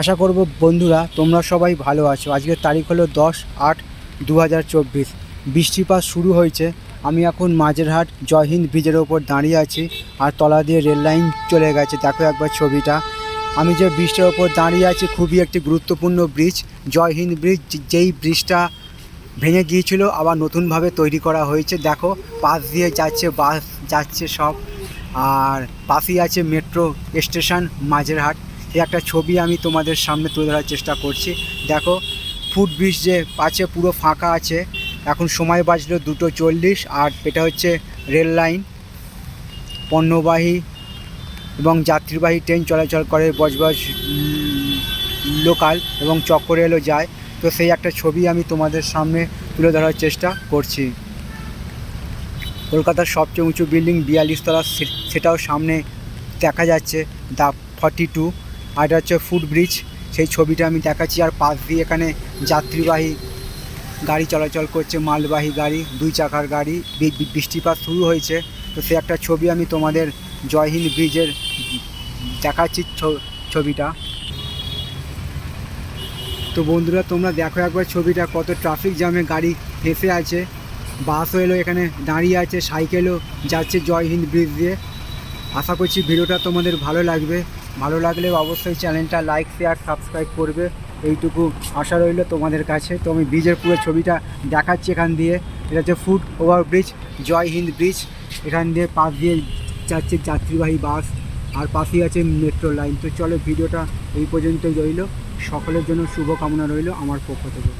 আশা করব বন্ধুরা তোমরা সবাই ভালো আছো। আজকের তারিখ হলো দশ আট দু হাজার চব্বিশ। বৃষ্টিপাত শুরু হয়েছে। আমি এখন মাঝেরহাট জয়হিন্দ ব্রিজের ওপর দাঁড়িয়ে আছি আর তলা দিয়ে রেল লাইন চলে গেছে। দেখো একবার ছবিটা। আমি যে ব্রিজটার ওপর দাঁড়িয়ে আছি খুবই একটি গুরুত্বপূর্ণ ব্রিজ। জয়হিন্দ ব্রিজ যেই ব্রিজটা ভেঙে গিয়েছিল আবার নতুনভাবে তৈরি করা হয়েছে। দেখো পাশ দিয়ে যাচ্ছে, বাস যাচ্ছে সব। আর পাশেই আছে মেট্রো স্টেশন মাঝেরহাট। একটা ছবি আমি তোমাদের সামনে তুলে ধরার চেষ্টা করছি। দেখো, ফুট ব্রিজ যে আছে পুরো ফাঁকা আছে। এখন সময় বাজলো দুটো চল্লিশ, আর এটা হচ্ছে রেল লাইন। পণ্যবাহী এবং যাত্রীবাহী ট্রেন চলাচল করে বজবজ লোকাল এবং চক্র রেলও যায়। তো সেই একটা ছবি আমি তোমাদের সামনে তুলে ধরার চেষ্টা করছি। কলকাতার সবচেয়ে উঁচু বিল্ডিং বিয়াল্লিশ তলা সেটাও সামনে দেখা যাচ্ছে দা ফর্টি টু। আর এটা হচ্ছে ফুট ব্রিজ সেই ছবিটা আমি দেখাচ্ছি। আর পাশ দিয়ে এখানে যাত্রীবাহী গাড়ি চলাচল করছে, মালবাহী গাড়ি, দুই চাকার গাড়ি। বৃষ্টিপাত শুরু হয়েছে। তো সে একটা ছবি আমি তোমাদের জয়হিন্দ ব্রিজের দেখাচ্ছি ছবিটা। তো বন্ধুরা, তোমরা দেখো একবার ছবিটা। কত ট্রাফিক জ্যামে গাড়ি ফেসে আছে। বাসও এলো, এখানে দাঁড়িয়ে আছে সাইকেলও যাচ্ছে জয় হিন্দ ব্রিজ দিয়ে। আশা করছি ভিডিওটা তোমাদের ভালো লাগবে। ভালো লাগলে অবশ্যই চ্যানেলটা লাইক শেয়ার সাবস্ক্রাইব করবে। এইটুকু আশা রইল তোমাদের কাছে। তো আমি ব্রিজের পুরো ছবিটা দেখাচ্ছি এখান দিয়ে। এটা হচ্ছে foot over bridge Jai Hind bridge এখান দিয়ে পাশ দিয়ে যাচ্ছে যাত্রীবাহী বাস আর পাশেই আছে মেট্রো লাইন তো চলো ভিডিওটা এই পর্যন্তই রইল। সকলের জন্য শুভকামনা রইল আমার পক্ষ থেকে।